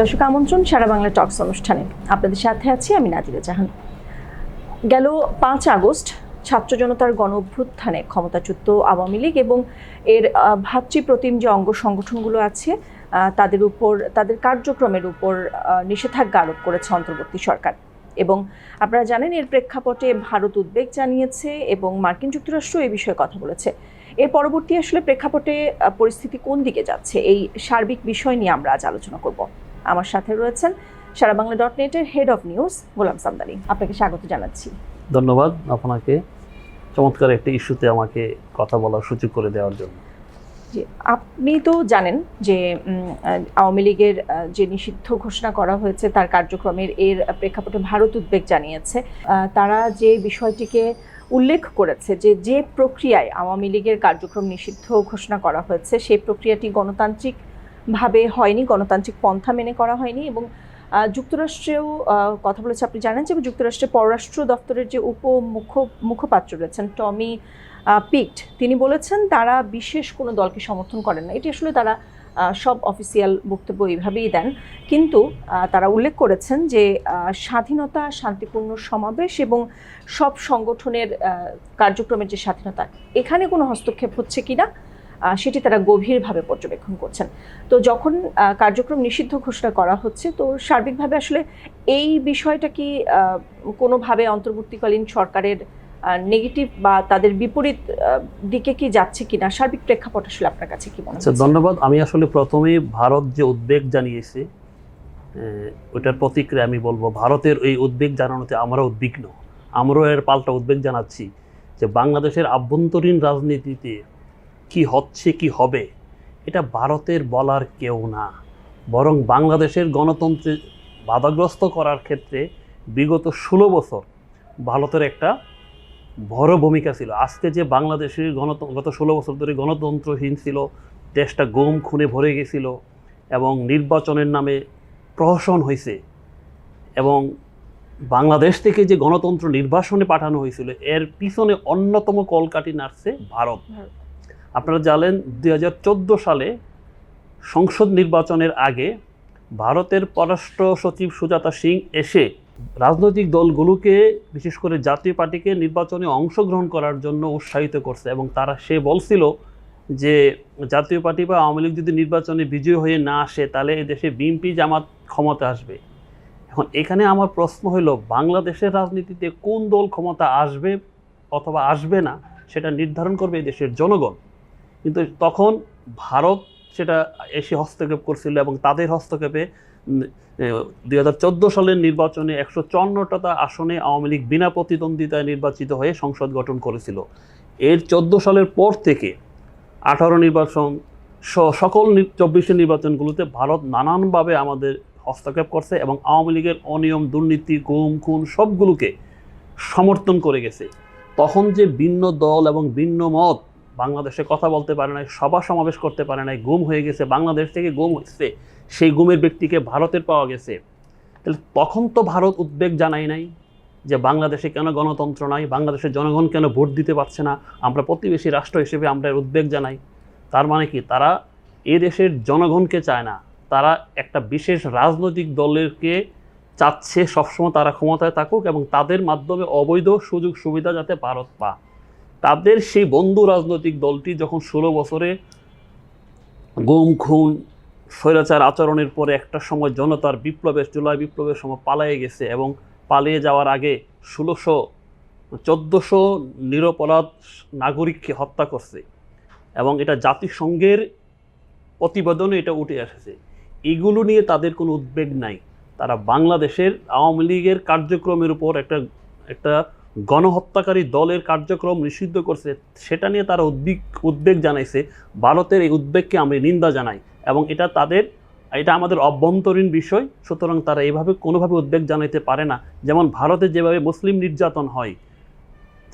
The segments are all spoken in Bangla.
দর্শক আমন্ত্রণ সারা বাংলা টক্স অনুষ্ঠানে। আপনাদের সাথে আছি আমি নাজিরা জাহান। গেল পাঁচ আগস্ট, ছাত্র জনতার গণ অভ্যুত্থানে ক্ষমতাচ্যুত আওয়ামী লীগ এবং এর ভাতৃপ্রতিম যে অঙ্গ সংগঠনগুলো আছে তাদের উপর, তাদের কার্যক্রমের উপর নিষেধাজ্ঞা আরোপ করেছে অন্তর্বর্তী সরকার। এবং আপনারা জানেন এর প্রেক্ষাপটে ভারত উদ্বেগ জানিয়েছে এবং মার্কিন যুক্তরাষ্ট্র এই বিষয়ে কথা বলেছে। এর পরবর্তী আসলে প্রেক্ষাপটে পরিস্থিতি কোন দিকে যাচ্ছে, এই সার্বিক বিষয় নিয়ে আমরা আজ আলোচনা করব। আমার সাথে রয়েছেন সারা বাংলা ডট নেটের head of news Golam Samdani. আপনাকে স্বাগত জানাচ্ছি। ধন্যবাদ আপনাকে চমৎকার একটি ইস্যুতে আমাকে কথা বলার সুযোগ করে দেওয়ার জন্য। আপনি তো জানেন যে আওয়ামী লীগের যে নিষিদ্ধ ঘোষণা করা হয়েছে তার কার্যক্রমের এর প্রেক্ষাপটে ভারত উদ্বেগ জানিয়েছে। তারা যে বিষয়টিকে উল্লেখ করেছে যে যে প্রক্রিয়ায় আওয়ামী লীগের কার্যক্রম নিষিদ্ধ ঘোষণা করা হয়েছে সেই প্রক্রিয়াটি গণতান্ত্রিকভাবে হয়নি গণতান্ত্রিক পন্থা মেনে করা হয়নি এবং যুক্তরাষ্ট্রেও কথা বলেছে আপনি জানেন যে যুক্তরাষ্ট্রের পররাষ্ট্র দপ্তরের যে উপ মুখ মুখপাত্র রয়েছেন টমি পিট তিনি বলেছেন তারা বিশেষ কোনো দলকে সমর্থন করেন না। এটি আসলে তারা সব অফিসিয়াল বক্তব্য এইভাবেই দেন। কিন্তু তারা উল্লেখ করেছেন যে স্বাধীনতা শান্তিপূর্ণ সমাবেশ এবং সব সংগঠনের কার্যক্রমের যে স্বাধীনতা এখানে কোনো হস্তক্ষেপ হচ্ছে কিনা? আহ, সেটি তারা গভীরভাবে পর্যবেক্ষণ করছেন। তো যখন কার্যক্রম নিষিদ্ধ ঘোষণা করা হচ্ছে তো সার্বিকভাবে আসলে এই বিষয়টা কি কোনোভাবে অন্তর্বর্তীকালীন সরকারের নেগেটিভ বা তাদের বিপরীত দিকে কি যাচ্ছে কিনা? সার্বিক প্রেক্ষাপট আসলে আপনার কাছে কি মনে আচ্ছা হচ্ছে? ধন্যবাদ। আমি আসলে প্রথমেই ভারত যে উদ্বেগ জানিয়েছে ওটার প্রতিক্রিয়া আমি বলব ভারতের এই উদ্বেগ জানানোতে আমরা উদ্বিগ্ন। আমরাও এর পাল্টা উদ্বেগ জানাচ্ছি যে বাংলাদেশের আভ্যন্তরীণ রাজনীতিতে কি হচ্ছে, কি হবে, এটা ভারতের বলার কেউ না। বরং বাংলাদেশের গণতন্ত্রে বাধাগ্রস্ত করার ক্ষেত্রে বিগত ষোলো বছর ভারতের একটা বড় ভূমিকা ছিল। আজকে যে বাংলাদেশের গণতন্ত্র গত ষোলো বছর ধরে গণতন্ত্রহীন ছিল, দেশটা গম খুনে ভরে গেছিল এবং নির্বাচনের নামে প্রহসন হয়েছে এবং বাংলাদেশ থেকে যে গণতন্ত্র নির্বাসনে পাঠানো হয়েছিল, এর পিছনে অন্যতম কলকাটি নাড়ছে ভারত। ভারত। আপনারা জানেন দু হাজার চোদ্দ সালে সংসদ নির্বাচনের আগে ভারতের পররাষ্ট্র সচিব সুজাতা সিং এসে রাজনৈতিক দলগুলোকে, বিশেষ করে জাতীয় পার্টিকে নির্বাচনে অংশগ্রহণ করার জন্য উৎসাহিত করছে এবং তারা সে বলছিল যে জাতীয় পার্টি বা আওয়ামী লীগ যদি নির্বাচনে বিজয়ী হয়ে না আসে, তাহলে দেশে বিএনপি জামাত ক্ষমতা আসবে। এখন এখানে আমার প্রশ্ন হলো, বাংলাদেশের রাজনীতিতে কোন দল ক্ষমতা আসবে অথবা আসবে না, সেটা নির্ধারণ করবে দেশের জনগণ। কিন্তু তখন ভারত সেটা এসে হস্তক্ষেপ করছিল এবং তাদের হস্তক্ষেপে দুই হাজার চোদ্দ সালের নির্বাচনে একশো চুয়ান্নটা আসনে আওয়ামী লীগ বিনা প্রতিদ্বন্দ্বিতায় নির্বাচিত হয়ে সংসদ গঠন করেছিল। এর চোদ্দ সালের পর থেকে আঠারো নির্বাচন সকল চব্বিশের নির্বাচনগুলোতে ভারত নানানভাবে আমাদের হস্তক্ষেপ করছে এবং আওয়ামী লীগের অনিয়ম, দুর্নীতি, গুম, খুন সবগুলোকে সমর্থন করে গেছে। তখন যে ভিন্ন দল এবং ভিন্ন মত বাংলাদেশে কথা বলতে পারে নাই, সভা সমাবেশ করতে পারে নাই, গুম হয়ে গেছে, বাংলাদেশ থেকে গুম হচ্ছে সেই গুমের ব্যক্তিকে ভারতের পাওয়া গেছে। তাহলে তখন তো ভারত উদ্বেগ জানাই নাই যে বাংলাদেশে কেন গণতন্ত্র নাই, বাংলাদেশের জনগণ কেন ভোট দিতে পারছে না, আমরা প্রতিবেশী রাষ্ট্র হিসেবে আমরা উদ্বেগ জানাই। তার মানে কি? তারা এ দেশের জনগণকে চায় না। তারা একটা বিশেষ রাজনৈতিক দলেরকে চাচ্ছে সবসময় তারা ক্ষমতায় থাকুক এবং তাদের মাধ্যমে অবৈধ সুযোগ সুবিধা যাতে ভারত পা তাদের সেই বন্ধু রাজনৈতিক দলটি যখন ষোলো বছরে গুম, খুন, স্বৈরাচার আচরণের পরে একটা সময় জনতার বিপ্লবের জুলাই বিপ্লবের সময় পালিয়ে গেছে এবং পালিয়ে যাওয়ার আগে ষোলোশো, চোদ্দোশো নিরপরাধ নাগরিককে হত্যা করছে এবং এটা জাতিসংঘের প্রতিবেদনে এটা উঠে এসেছে। এগুলো নিয়ে তাদের কোনো উদ্বেগ নাই। তারা বাংলাদেশের আওয়ামী লীগের কার্যক্রমের উপর একটা একটা গণহত্যাকারী দলের কার্যক্রম নিষিদ্ধ করছে, সেটা নিয়ে তারা উদ্বেগ উদ্বেগ জানাইছে। ভারতের এই উদ্বেগকে আমি নিন্দা জানাই এবং এটা তাদের, এটা আমাদের অভ্যন্তরীণ বিষয়, সুতরাং তারা এভাবে কোনোভাবে উদ্বেগ জানাইতে পারে না। যেমন ভারতে যেভাবে মুসলিম নির্যাতন হয়,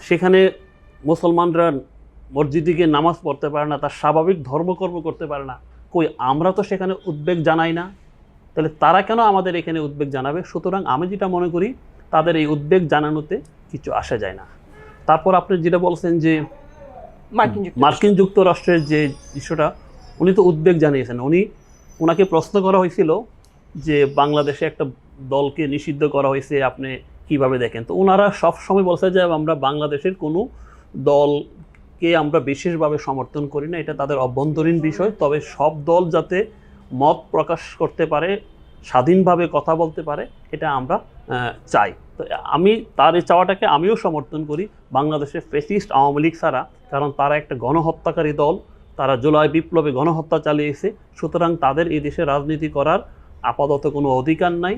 সেখানে মুসলমানরা মসজিদে গিয়ে নামাজ পড়তে পারে না, তার স্বাভাবিক ধর্মকর্ম করতে পারে না। কই, আমরা তো সেখানে উদ্বেগ জানাই না। তাহলে তারা কেন আমাদের এখানে উদ্বেগ জানাবে? সুতরাং আমি যেটা মনে করি, তাদের এই উদ্বেগ জানানোতে কিছু আসা যায় না। তারপর আপনি যেটা বলছেন যে মার্কিন যুক্তরাষ্ট্রের যে ইস্যুটা উনি তো উদ্বেগ জানিয়েছেন। উনি ওনাকে প্রশ্ন করা হয়েছিল যে বাংলাদেশে একটা দলকে নিষিদ্ধ করা হয়েছে আপনি কীভাবে দেখেন? তো ওনারা সব সময় বলছে যে আমরা বাংলাদেশের কোনো দলকে আমরা বিশেষভাবে সমর্থন করি না। এটা তাদের অভ্যন্তরীণ বিষয়। তবে সব দল যাতে মত প্রকাশ করতে পারে স্বাধীনভাবে কথা বলতে পারে এটা আমরা চাই। তো আমি তার এই চাওয়াটাকে আমিও সমর্থন করি। বাংলাদেশের ফেসিস্ট আওয়ামী লীগ ছাড়া কারণ তারা একটা গণহত্যাকারী দল তারা জুলাই বিপ্লবে গণহত্যা চালিয়েছে। সুতরাং তাদের এই দেশে রাজনীতি করার আপাতত কোনো অধিকার নাই।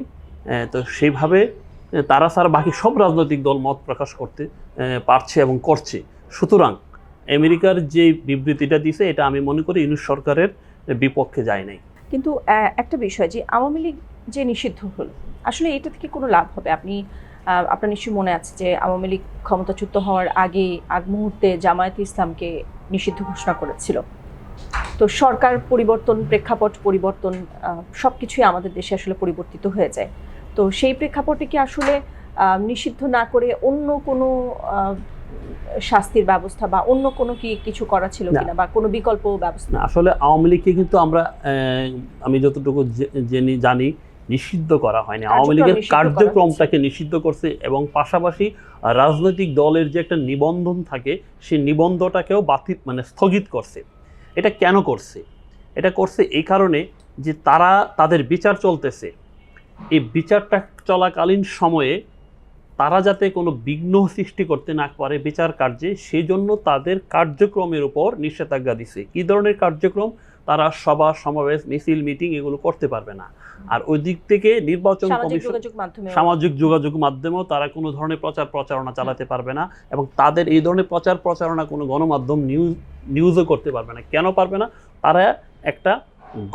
তো সেইভাবে আহ, তারা ছাড়া বাকি সব রাজনৈতিক দল মত প্রকাশ করতে পারছে এবং করছে। সুতরাং আমেরিকার যে বিবৃতিটা দিছে এটা আমি মনে করি ইউনুস সরকারের বিপক্ষে যায় নাই। কিন্তু একটা বিষয় যে আওয়ামী লীগ যে নিষিদ্ধ হলো আসলে এটা থেকে কোনো লাভ হবে? আপনি আপনার নিশ্চয়ই মনে আছে যে আওয়ামী লীগ ক্ষমতাচ্যুত হওয়ার আগে আগ মুহূর্তে জামায়াত ইসলামকে নিষিদ্ধ ঘোষণা করেছিল। তো সরকার পরিবর্তন প্রেক্ষাপট পরিবর্তন সব কিছুই আমাদের দেশে আসলে পরিবর্তিত হয়ে যায়। তো সেই প্রেক্ষাপটে কি আসলে নিষিদ্ধ না করে অন্য কোনো শাস্তির ব্যবস্থা বা অন্য কোনো কি কিছু করা ছিল কিনা বা কোনো বিকল্প ব্যবস্থা? আসলে আওয়ামী লীগকে কিন্তু আমরা আমি যতটুকু জেনে জানি নিষিদ্ধ করা হয়নি। আওয়ামী লীগের। কার্যক্রমটাকে নিষিদ্ধ করছে এবং পাশাপাশি রাজনৈতিক দলের যে একটা নিবন্ধন থাকে সেই নিবন্ধটাকেও বাতিল মানে স্থগিত করছে। এটা কেন করছে? এটা করছে এই কারণে যে তারা তাদের বিচার চলতেছে। এই বিচারটা চলাকালীন সময়ে তারা যাতে কোনো বিঘ্ন সৃষ্টি করতে না পারে বিচার কার্যে সেই জন্য তাদের কার্যক্রমের উপর নিষেধাজ্ঞা দিছে। কী ধরনের কার্যক্রম? তারা সভা সমাবেশ মিছিল মিটিং এগুলো করতে পারবে না। আর ওই দিক থেকে নির্বাচন কমিশন সামাজিক যোগাযোগ মাধ্যমেও তারা কোনো ধরনের প্রচার প্রচারণা চালাতে পারবে না এবং তাদের এই ধরনের প্রচার প্রচারণা কোনো গণমাধ্যম নিউজ নিউজও করতে পারবে না। কেন পারবে না? তারা একটা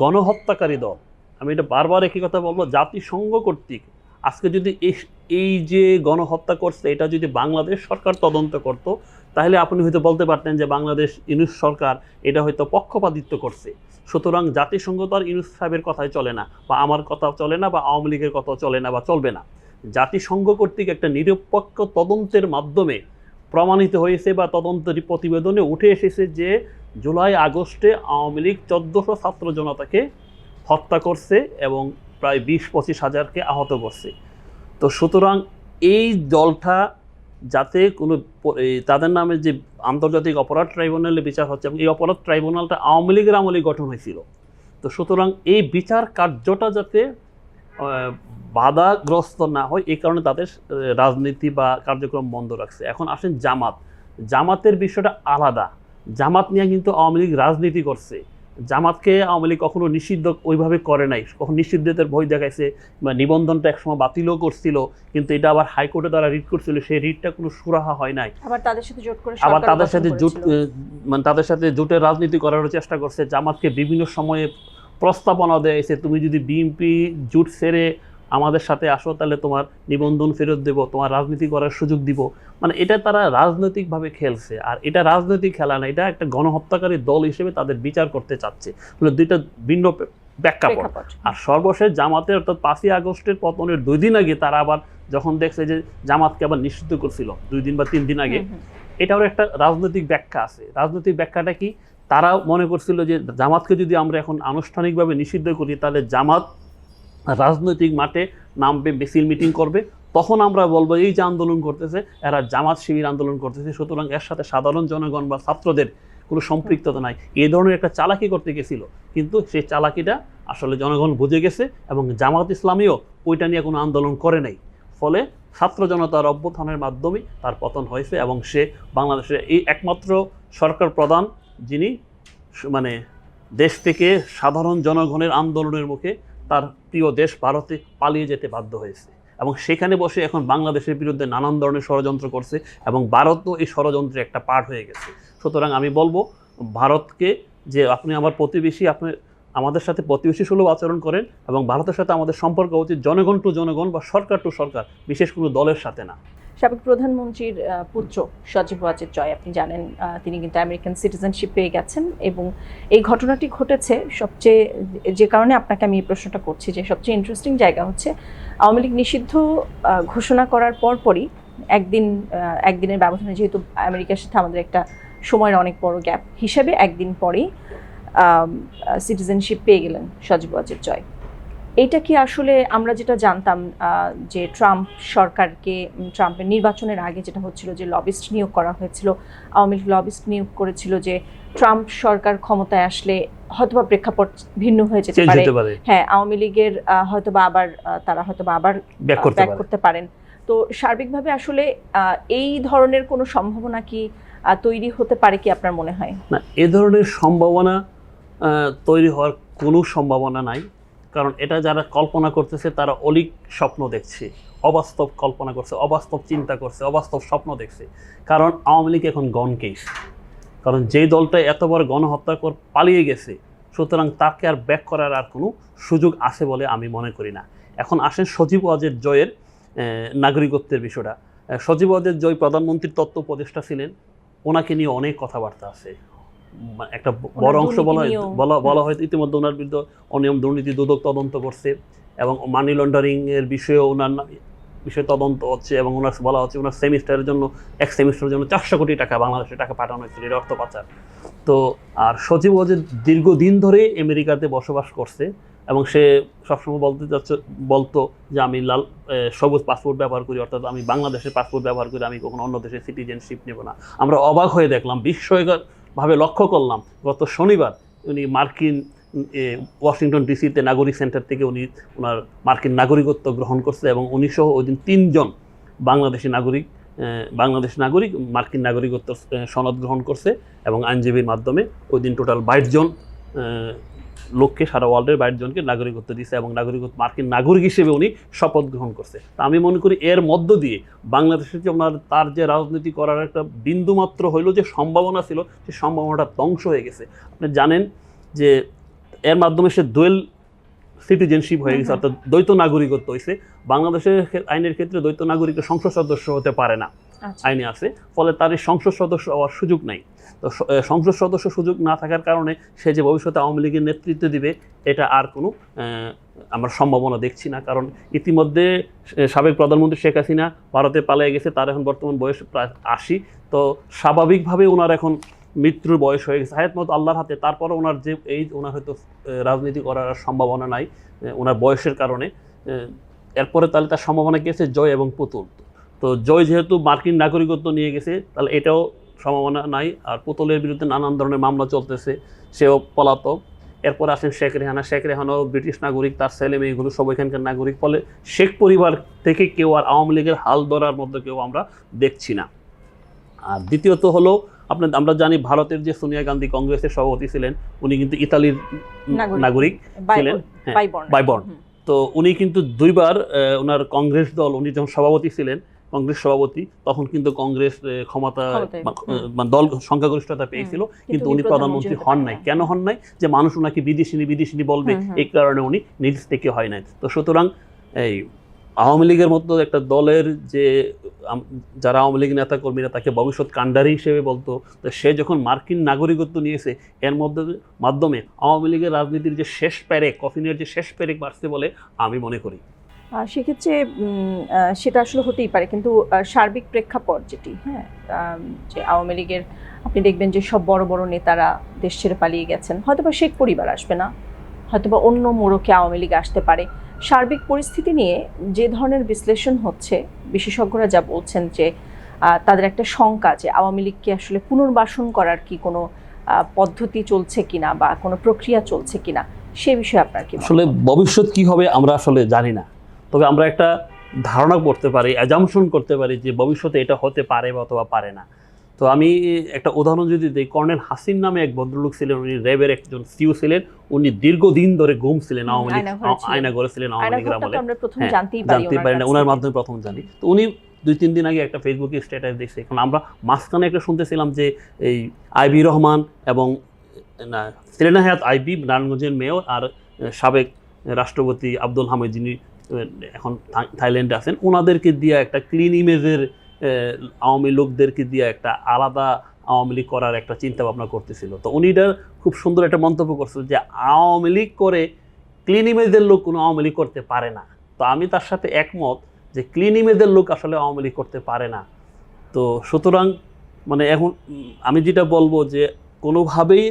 গণহত্যাকারী দল। আমি এটা বারবার একই কথা বলব জাতিসংঘ কর্তৃক। আজকে যদি এই এই যে গণহত্যা করছে এটা যদি বাংলাদেশ সরকার তদন্ত করত তাহলে আপনি হয়তো বলতে পারতেন যে বাংলাদেশ ইনুস সরকার এটা হয়তো পক্ষপাতিত্ব করছে। সুতরাং জাতিসংঘ তো আর ইনুস সাহেবের কথাই চলে না, বা আমার কথা চলে না, বা আওয়ামী লীগের কথা চলে না, বা চলবে না। জাতিসংঘ কর্তৃক একটা নিরপেক্ষ তদন্তের মাধ্যমে প্রমাণিত হয়েছে বা তদন্তের প্রতিবেদনে উঠে এসেছে যে জুলাই আগস্টে আওয়ামী লীগ চোদ্দোশো ছাত্র জনতাকে হত্যা করছে এবং প্রায় বিশ পঁচিশ হাজারকে আহত করছে। তো সুতরাং এই দলটা যাতে কোনো তাদের নামে যে আন্তর্জাতিক অপরাধ ট্রাইব্যুনালে বিচার হচ্ছে এবং এই অপরাধ ট্রাইব্যুনালটা আওয়ামী লীগের আমলে গঠন হয়েছিল। তো সুতরাং এই বিচার কার্যটা যাতে বাধাগ্রস্ত না হয়, এই কারণে তাদের রাজনীতি বা কার্যক্রম বন্ধ রাখছে। এখন আসেন জামাত। জামাতের বিষয়টা আলাদা। জামাত নিয়ে কিন্তু আওয়ামী লীগ রাজনীতি করছে। জামাতকে আওয়ামী লীগ কখনো নিষিদ্ধ ওইভাবে করে নাই। কখন নিষিদ্ধদের ভয় দেখাইছে বা নিবন্ধনটা একসময় বাতিলও করছিল কিন্তু এটা আবার হাইকোর্টে তারা রিট করছিল সেই রিটটা কোনো সুরাহা হয় নাই। আবার তাদের সাথে জোট করে আবার তাদের সাথে জোট মানে তাদের সাথে জোটের রাজনীতি করার চেষ্টা করছে। জামাতকে বিভিন্ন সময়ে প্রস্তাবনা দেয় হয়েছে তুমি যদি বিএনপি জোট ছেড়ে আমাদের সাথে আসো তাহলে তোমার নিবন্ধন ফেরত দেব তোমার রাজনীতি করার সুযোগ দিব। মানে এটা তারা রাজনৈতিকভাবে খেলছে আর এটা রাজনৈতিক খেলা না এটা একটা গণহত্যাকারী দল হিসেবে তাদের বিচার করতে চাচ্ছে। দুইটা ভিন্ন প্রেক্ষাপট। আর সর্বশেষ জামাতের অর্থাৎ পাঁচই আগস্টের পতনের দুই দিন আগে তারা আবার যখন দেখছে যে জামাতকে আবার নিষিদ্ধ করছিল দুই দিন বা তিন দিন আগে। এটারও একটা রাজনৈতিক ব্যাখ্যা আছে। রাজনৈতিক ব্যাখ্যাটা কি? তারা মনে করছিল যে জামাতকে যদি আমরা এখন আনুষ্ঠানিকভাবে নিষিদ্ধ করি তাহলে জামাত রাজনৈতিক মাঠে নামবে, মিছিল মিটিং করবে, তখন আমরা বলব, এই যে আন্দোলন করতেছে, এরা জামাত শিবির আন্দোলন করতেছে, সুতরাং এর সাথে সাধারণ জনগণ বা ছাত্রদের কোনো সম্পৃক্ততা নাই। এই ধরনের একটা চালাকি করতে গেছিল, কিন্তু সেই চালাকিটা আসলে জনগণ বুঝে গেছে এবং জামাত ইসলামীও ওইটা নিয়ে কোনো আন্দোলন করে নাই। ফলে ছাত্র জনতার অভ্যুত্থানের মাধ্যমে তার পতন হয়েছে এবং সে বাংলাদেশের এই একমাত্র সরকার প্রধান যিনি মানে দেশ থেকে সাধারণ জনগণের আন্দোলনের মুখে তার প্রিয় দেশ ভারতে পালিয়ে যেতে বাধ্য হয়েছে। এবং সেখানে বসে এখন বাংলাদেশের বিরুদ্ধে নানান ধরনের ষড়যন্ত্র করছে এবং ভারতও এই ষড়যন্ত্রে একটা পার্ট হয়ে গেছে। সুতরাং আমি বলব, ভারতকে যে আপনি আমার প্রতিবেশী, আপনি আমাদের সাথে প্রতিবেশী সুলভ আচরণ করেন এবং ভারতের সাথে আমাদের সম্পর্ক উচিত জনগণ টু জনগণ বা সরকার টু সরকার, বিশেষ কোনো দলের সাথে না। সাবেক প্রধানমন্ত্রীর পুত্র সজীব ওয়াজেদ জয়, আপনি জানেন তিনি কিন্তু আমেরিকান সিটিজেনশিপ পেয়ে গেছেন এবং এই ঘটনাটি ঘটেছে সবচেয়ে, যে কারণে আপনাকে আমি এই প্রশ্নটা করছি যে সবচেয়ে ইন্টারেস্টিং জায়গা হচ্ছে আওয়ামী লীগ নিষিদ্ধ ঘোষণা করার পরপরই একদিন একদিনের ব্যবধানে যেহেতু আমেরিকার সাথে আমাদের একটা সময়ের অনেক বড় গ্যাপ হিসেবে একদিন পরেই সিটিজেনশিপ পেয়ে গেলেন সজীব ওয়াজেদ জয়। এইটা কি আসলে আমরা যেটা জানতাম আহ, যে ট্রাম্প সরকারকে ট্রাম্পের নির্বাচনের আগে যেটা হচ্ছিল যে লবিস্ট নিয়োগ করা হয়েছিল আওয়ামী লীগ লবিস্ট নিয়োগ করেছিল যে ট্রাম্প সরকার ক্ষমতায় আসলে হয়তোবা প্রেক্ষাপট ভিন্ন হয়ে যেতে পারে। হ্যাঁ আওয়ামী লীগের হয়তোবা আবার তারা হয়তোবা আবার ব্যাক করতে পারেন। তো সার্বিকভাবে আসলে আহ, এই ধরনের কোনো সম্ভাবনা কি তৈরি হতে পারে কি আপনার মনে হয়? না এ ধরনের সম্ভাবনা তৈরি হওয়ার কোনো সম্ভাবনা নাই। কারণ এটা যারা কল্পনা করতেছে, তারা অলিক স্বপ্ন দেখছে, অবাস্তব কল্পনা করছে, অবাস্তব চিন্তা করছে, অবাস্তব স্বপ্ন দেখছে। কারণ আওয়ামী লীগ এখন গণ কেস কারণ যেই দলটা এত বড় গণহত্যা কর পালিয়ে গেছে, সুতরাং তাকে আর ব্যাক করার আর কোনো সুযোগ আছে বলে আমি মনে করি না। এখন আসেন সজীব ওয়াজের জয়ের নাগরিকত্বের বিষয়টা। সজীব ওয়াজের জয় প্রধানমন্ত্রীর তত্ত্ব উপদেষ্টা ছিলেন। ওনাকে নিয়ে অনেক কথাবার্তা আছে। একটা বড় অংশ বলা বলা বলা হয় ইতিমধ্যে ওনার বিরুদ্ধে অনিয়ম দুর্নীতি দুদক তদন্ত করছে এবং মানি লন্ডারিং এর বিষয়েও ওনার বিষয়ে তদন্ত হচ্ছে এবং ওনার বলা হচ্ছে ওনার সেমিস্টারের জন্য এক সেমিস্টারের জন্য চারশো কোটি টাকা বাংলাদেশে টাকা পাঠানো হয়েছিল এটা অর্থ পাচার। তো আর সচিব ওয়াজেদ দীর্ঘদিন ধরে আমেরিকাতে বসবাস করছে এবং সে সবসময় বলতে যাচ্ছে বলতো যে আমি লাল সবুজ পাসপোর্ট ব্যবহার করি অর্থাৎ আমি বাংলাদেশের পাসপোর্ট ব্যবহার করি আমি কখনো অন্য দেশের সিটিজেনশিপ নেব না। আমরা অবাক হয়ে দেখলাম বিস্ময়করভাবে লক্ষ্য করলাম গত শনিবার উনি মার্কিন ওয়াশিংটন ডিসিতে নাগরিক সেন্টার থেকে উনি ওনার মার্কিন নাগরিকত্ব গ্রহণ করছে এবং উনি সহ ওই দিন তিনজন বাংলাদেশি নাগরিক বাংলাদেশ নাগরিক মার্কিন নাগরিকত্ব সনদ গ্রহণ করছে এবং আইনজীবীর মাধ্যমে ওই দিন টোটাল বাইশ জন এ, লোককে সারা ওয়ার্ল্ডের বাইশ জনকে নাগরিকত্ব দিয়েছে এবং নাগরিকত্ব মার্কিন নাগরিক হিসেবে উনি শপথ গ্রহণ করছে। তা আমি মনে করি এর মধ্য দিয়ে বাংলাদেশের যে ওনার তার যে রাজনীতি করার একটা বিন্দুমাত্র হইল যে সম্ভাবনা ছিল সেই সম্ভাবনাটা ধ্বংস হয়ে গেছে। আপনি জানেন যে এর মাধ্যমে সে দোয়েল সিটিজেনশিপ হয়ে গেছে। অর্থাৎ দ্বৈত নাগরিকত্ব হয়েছে বাংলাদেশের আইনের ক্ষেত্রে দ্বৈত নাগরিকের সংসদ সদস্য হতে পারে না। আইনে আছে, ফলে তার সংসদ সদস্য হওয়ার সুযোগ নাই। তো সংসদ সদস্য সুযোগ না থাকার কারণে সে যে ভবিষ্যতে আওয়ামী লীগের নেতৃত্ব দিবে, এটা আর কোনো আমরা সম্ভাবনা দেখছি না। কারণ ইতিমধ্যে সাবেক প্রধানমন্ত্রী শেখ হাসিনা ভারতে পালিয়ে গেছে, তার এখন বর্তমান বয়স প্রায় আশি। তো স্বাভাবিকভাবে ওনার এখন মৃত্যুর বয়স হয়ে গেছে। হায়াত মত আল্লাহর হাতে তারপরে ওনার যে, এই ওনার হয়তো রাজনীতি করার সম্ভাবনা নাই ওনার বয়সের কারণে। এরপরে তাহলে তার সম্ভাবনা গেছে জয় এবং পুতুল। তো জয় যেহেতু মার্কিন নাগরিকত্ব নিয়ে গেছে তাহলে এটাও সম্ভাবনা নাই আর পুতলের বিরুদ্ধে নানান ধরনের মামলা চলতেছে সেও পলাতক এরপর আসেন শেখ রেহানা শেখ রেহানাও ব্রিটিশ নাগরিক তার ছেলে মেয়েগুলো সব এখানকার নাগরিক ফলে শেখ পরিবার থেকে কেউ আর আওয়ামী লীগের হাল ধরার মধ্যে কেউ আমরা দেখছি না আর দ্বিতীয়ত হলো আপনার আমরা জানি ভারতের যে সোনিয়া গান্ধী কংগ্রেসের সভাপতি ছিলেন উনি কিন্তু ইতালির নাগরিক। ছিলেন, হ্যাঁ, বাই বর্ণ। বাই বর্ণ। হুম। তো উনি কিন্তু দুইবার ওনার কংগ্রেস দল উনি যখন সভাপতি ছিলেন কংগ্রেস সভাপতি তখন কিন্তু কংগ্রেস ক্ষমতা। মানে দল সংখ্যাগরিষ্ঠতা পেয়েছিল কিন্তু উনি প্রধানমন্ত্রী হন নাই। কেন হন নাই? যে মানুষ ওনাকে বিদেশিনী বিদেশিনী বলবে। এই কারণে উনি নিজ থেকে হয় নাই। তো সুতরাং এই আওয়ামী লীগের মতো একটা দলের যে যারা আওয়ামী লীগ নেতা কর্মীরা তাকে ভবিষ্যৎ কাণ্ডারি হিসেবে বলতো তো সে যখন মার্কিন নাগরিকত্ব নিয়েছে এর মধ্যে মাধ্যমে আওয়ামী লীগের রাজনীতির যে শেষ প্যারেক কফিনের যে শেষ প্যারেক বাড়ছে বলে আমি মনে করি। সেক্ষেত্রে সেটা আসলে হতেই পারে। কিন্তু সার্বিক প্রেক্ষাপট যেটি হ্যাঁ যে আওয়ামী লীগের, আপনি দেখবেন যে সব বড় বড় নেতারা দেশ ছেড়ে পালিয়ে গেছেন। হয়তোবা শেখ পরিবার আসবে না, হয়তোবা অন্য মোড়কে আওয়ামী লীগ আসতে পারে। সার্বিক পরিস্থিতি নিয়ে যে ধরনের বিশ্লেষণ হচ্ছে, বিশেষজ্ঞরা যা বলছেন যে তাদের একটা শঙ্কা যে আওয়ামী লীগকে আসলে পুনর্বাসন করার কি কোনো পদ্ধতি চলছে কিনা বা কোনো প্রক্রিয়া চলছে কিনা, সে বিষয়ে আপনার কি আসলে ভবিষ্যৎ কি হবে আমরা আসলে জানি না। তবে আমরা একটা ধারণা করতে পারি অ্যাজামশন করতে পারি যে ভবিষ্যতে এটা হতে পারে বা অথবা পারে না। তো আমি একটা উদাহরণ যদি দিই কর্নেল হাসিন নামে এক ভদ্রলোক ছিলেন উনি র্যাবের একজন সিউ ছিলেন উনি দীর্ঘদিন ধরে ঘুম ছিলেন আওয়ামী লীগ। আয়না করেছিলেন আওয়ামী লীগের আমলে। আমরা প্রথম হ্যাঁ, জানতেই পারি জানতে পারি না ওনার মাধ্যমে প্রথম জানি। তো উনি দুই তিন দিন আগে একটা ফেসবুকে স্ট্যাটাস দেখছি এখন আমরা মাঝখানে একটা শুনতেছিলাম যে এই আইবি রহমান এবং না সেলেনা হায়াত আইবি নারায়ণগঞ্জের মেয়র আর সাবেক রাষ্ট্রপতি আব্দুল হামিদ যিনি এখন থাইল্যান্ডে আছেন, ওনাদেরকে দিয়ে একটা ক্লিন ইমেজের আওয়ামী লোকদেরকে দিয়ে একটা আলাদা আওয়ামী লীগ করার একটা চিন্তা ভাবনা করতেছিল। তো উনি এটার খুব সুন্দর একটা মন্তব্য করছিল যে আওয়ামী লীগ করে ক্লিন ইমেজের লোক কোনো আওয়ামী লীগ করতে পারে না। তো আমি তার সাথে একমত যে ক্লিন ইমেজের লোক আসলে আওয়ামী লীগ করতে পারে না। তো সুতরাং মানে এখন আমি যেটা বলব যে কোনোভাবেই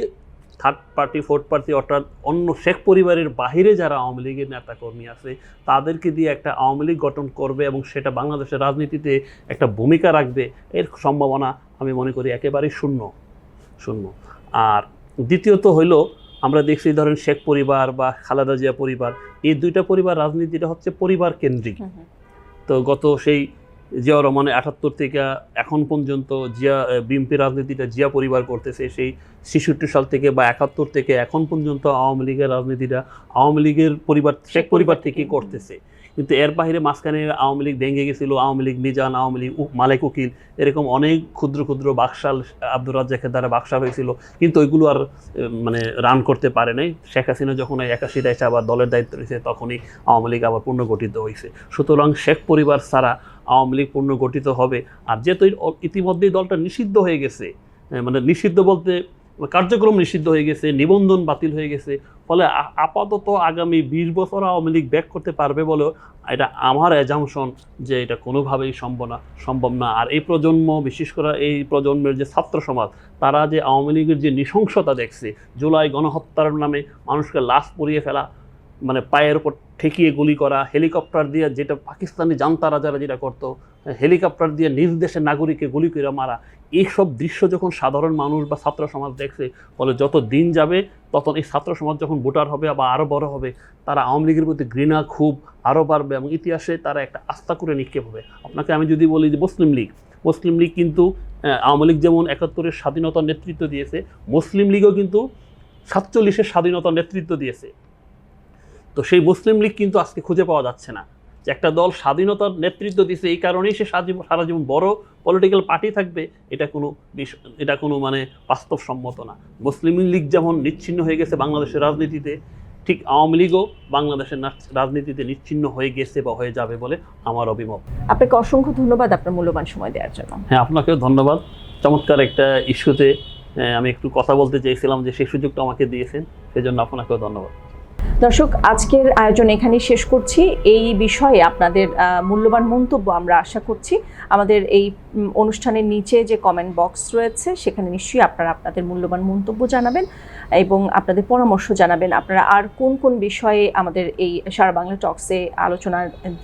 থার্ড পার্টি ফোর্থ পার্টি অর্থাৎ অন্য শেখ পরিবারের বাহিরে যারা আওয়ামী লীগের নেতাকর্মী আছে তাদেরকে দিয়ে একটা আওয়ামী লীগ গঠন করবে এবং সেটা বাংলাদেশের রাজনীতিতে একটা ভূমিকা রাখবে এর সম্ভাবনা আমি মনে করি একেবারেই শূন্য। শূন্য। আর দ্বিতীয়ত হইল আমরা দেখছি ধরেন শেখ পরিবার বা খালেদা জিয়া পরিবার এই দুইটা পরিবার রাজনীতিটা হচ্ছে পরিবার কেন্দ্রিক। তো গত সেই জিয়া রহমানে আটাত্তর থেকে এখন পর্যন্ত জিয়া বিএনপি রাজনীতিটা জিয়া পরিবার করতেছে, সেই ছেষট্টি সাল থেকে বা একাত্তর থেকে এখন পর্যন্ত আওয়ামী লীগের রাজনীতিটা আওয়ামী লীগের পরিবার, শেখ পরিবার থেকেই করতেছে। কিন্তু এর বাইরে মাঝখানে আওয়ামী লীগ ভেঙে গেছিল, আওয়ামী লীগ মিজান, আওয়ামী লীগ মালেক উকিল, এরকম অনেক ক্ষুদ্র ক্ষুদ্র বাকশাল আব্দুর রাজ্জাকের দ্বারা বাকশাল হয়েছিল। কিন্তু ওইগুলো আর মানে রান করতে পারে নাই। শেখ হাসিনা যখন একাশিটা এসে আবার দলের দায়িত্ব রয়েছে তখনই আওয়ামী লীগ আবার পুনর্গঠিত হয়েছে। সুতরাং শেখ পরিবার ছাড়া আওয়ামী লীগ পুনর্গঠিত হবে। আর যেহেতু ইতিমধ্যেই দলটা নিষিদ্ধ হয়ে গেছে মানে নিষিদ্ধ বলতে কার্যক্রম নিষিদ্ধ হয়ে গেছে, নিবন্ধন বাতিল হয়ে গেছে, ফলে আপাতত আগামী বিশ বছর আওয়ামী লীগ ব্যাক করতে পারবে বলেও এটা আমার অ্যাজামশন যে এটা কোনোভাবেই সম্ভব না সম্ভব না। আর এই প্রজন্ম, বিশেষ করে এই প্রজন্মের যে ছাত্র সমাজ, তারা যে আওয়ামী লীগের যে নৃশংসতা দেখছে, জুলাই গণহত্যার নামে মানুষকে লাশ পরিয়ে ফেলা মানে পায়ের উপর ঠেকিয়ে গুলি করা, হেলিকপ্টার দিয়ে যেটা পাকিস্তানি জান্তারা যারা যেটা করতো, হেলিকপ্টার দিয়ে নিজ দেশের নাগরিককে গুলি করে মারা, এইসব দৃশ্য যখন সাধারণ মানুষ বা ছাত্র সমাজ দেখছে, ফলে যত দিন যাবে তখন এই ছাত্র সমাজ যখন ভোটার হবে বা আরও বড় হবে, তারা আওয়ামী লীগের প্রতি ঘৃণা খুব আরও বাড়বে এবং ইতিহাসে তারা একটা আস্থা করে নিক্ষেপ হবে। আপনাকে আমি যদি বলি যে মুসলিম লীগ মুসলিম লীগ কিন্তু আওয়ামী লীগ যেমন একাত্তরের স্বাধীনতার নেতৃত্ব দিয়েছে, মুসলিম লীগও কিন্তু সাতচল্লিশের স্বাধীনতার নেতৃত্ব দিয়েছে। তো সেই মুসলিম লীগ কিন্তু আজকে খুঁজে পাওয়া যাচ্ছে না। যে একটা দল স্বাধীনতার নেতৃত্ব দিছে এই কারণেই সে সারা- জীবন বড় পলিটিক্যাল পার্টি থাকবে এটা কোনো এটা কোনো মানে বাস্তবসম্মত না। মুসলিম লীগ যেমন নিচ্ছিন্ন হয়ে গেছে বাংলাদেশের রাজনীতিতে ঠিক আওয়ামী লীগও বাংলাদেশের রাজনীতিতে নিচ্ছিন্ন হয়ে গেছে বা হয়ে যাবে বলে আমার অভিমত। আপনাকে অসংখ্য ধন্যবাদ আপনার মূল্যবান সময় দেওয়ার জন্য। হ্যাঁ আপনাকেও ধন্যবাদ। চমৎকার একটা ইস্যুতে আমি একটু কথা বলতে চেয়েছিলাম যে সেই সুযোগটা আমাকে দিয়েছেন সেজন্য আপনাকেও ধন্যবাদ। দর্শক, আজকের আয়োজন এখানেই শেষ করছি। এই বিষয়ে আপনাদের মূল্যবান মন্তব্য আমরা আশা করছি। আমাদের এই অনুষ্ঠানের নিচে যে কমেন্ট বক্স রয়েছে, সেখানে নিশ্চয়ই আপনারা আপনাদের মূল্যবান মন্তব্য জানাবেন এবং আপনাদের পরামর্শ জানাবেন। আপনারা আর কোন কোন বিষয়ে আমাদের এই সারা বাংলা টক্সে আলোচনা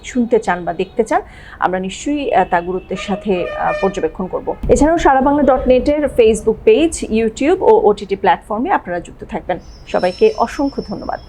শুনতে চান বা দেখতে চান, আমরা নিশ্চয়ই তা গুরুত্বের সাথে পর্যবেক্ষণ করব। এছাড়াও সারা বাংলা ডট নেটের ফেসবুক পেজ ইউটিউব ও ওটিটি প্ল্যাটফর্মে আপনারা যুক্ত থাকবেন। সবাইকে অসংখ্য ধন্যবাদ।